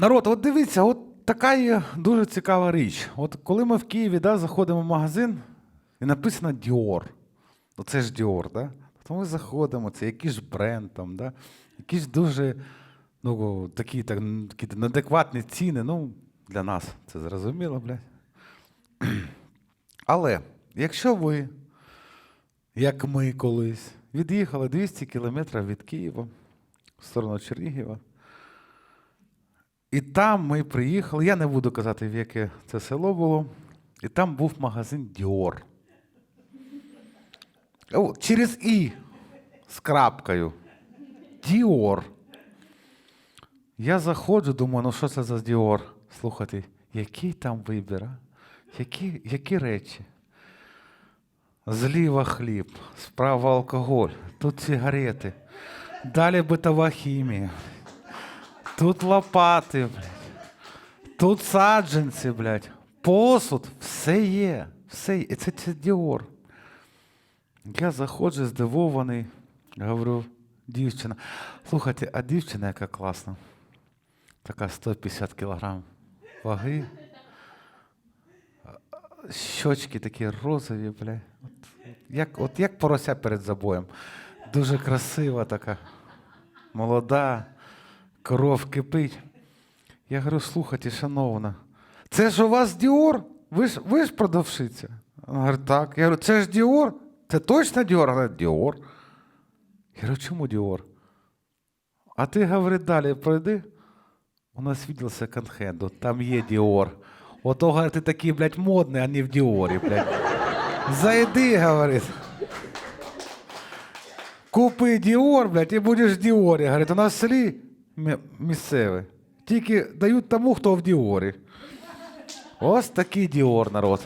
Народ, от дивіться, от така є дуже цікава річ. От коли ми в Києві да, заходимо в магазин, і написано Dior. Це ж Dior, да? То ми заходимо, це якийсь бренд там, да? якісь дуже ну, такі, так, такі неадекватні ціни. Ну, для нас це зрозуміло, блядь. Але якщо ви, як ми колись, від'їхали 200 кілометрів від Києва в сторону Чернігова, і там ми приїхали, я не буду казати, в яке це село було, і там був магазин. О, через І з крапкою. Dior. Я заходжу, думаю, ну що це за Dior? Слухайте, який там вибір? Які, які речі? Зліва хліб, справа алкоголь, тут сигарети, далі битова хімія, тут лопати, блядь, тут саджанці, блядь, посуд, все є, все є. Це, це Діор. Я заходжу здивований, говорю, дівчина. Слухайте, а дівчина яка класна. Така 150 кілограм ваги. Щочки такі розові, бля. От, як, от як порося перед забоєм. Дуже красива така, молода, кров кипить. Я говорю, слухайте, шановна, це ж у вас Діор? Ви ж, ви ж продавщиця? Вона говорить, так. Я говорю, це ж Діор? Це точно Діор? Вона говорить, Діор. Я говорю, чому Діор? А ти, говорить, далі пройди. У нас видел секонд-хенду, там є Діор. Ото, говорить, ти такий, блядь, модний, а не в Діорі, блядь. Зайди, говорить. Купи Діор, блядь, і будеш в Діорі. Говорить, у нас в місцеве. Тільки дають тому, хто в Діорі. Ось такий Діор, народ.